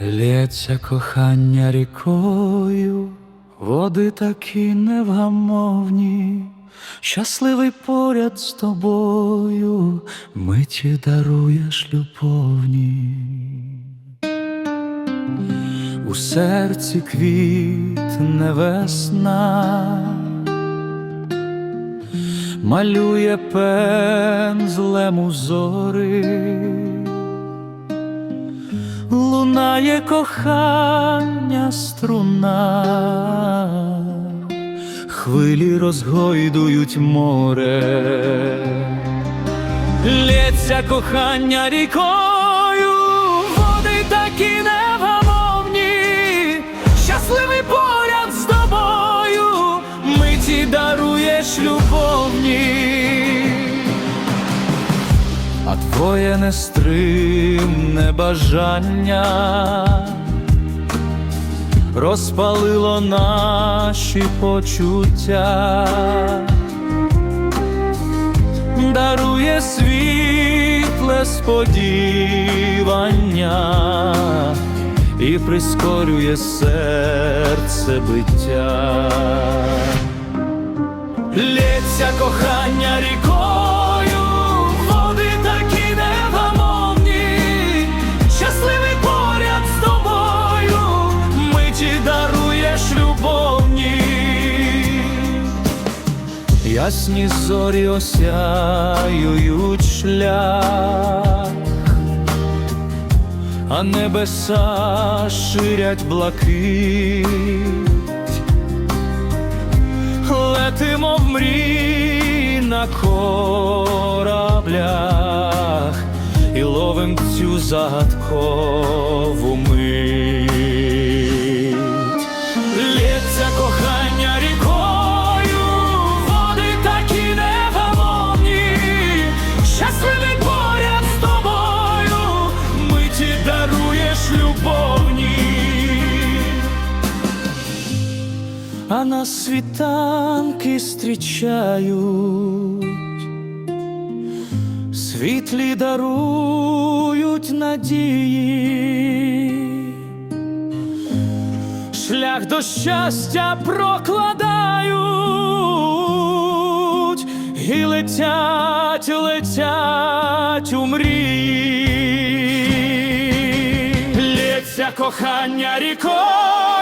Лється кохання рікою, води такі невгамовні, щасливий поряд з тобою, миті даруєш любовні. У серці квітне весна, малює пензлем узори. Лунає кохання струна, хвилі розгойдують море, лється кохання рікою, води такі невгамовні, щасливий поряд з тобою, миті даруєш любовні. Твоє нестримне бажання розпалило наші почуття, дарує світле сподівання і прискорює серце биття. Лється кохання рікою, Ясні зорі осяюють шлях, а небеса ширять блакить. Летимо в мрій на кораблях і ловим цю загадкову а нас світанки зустрічають, світлі дарують надії, шлях до щастя прокладають. І летять, летять у мрії, лється кохання рікою.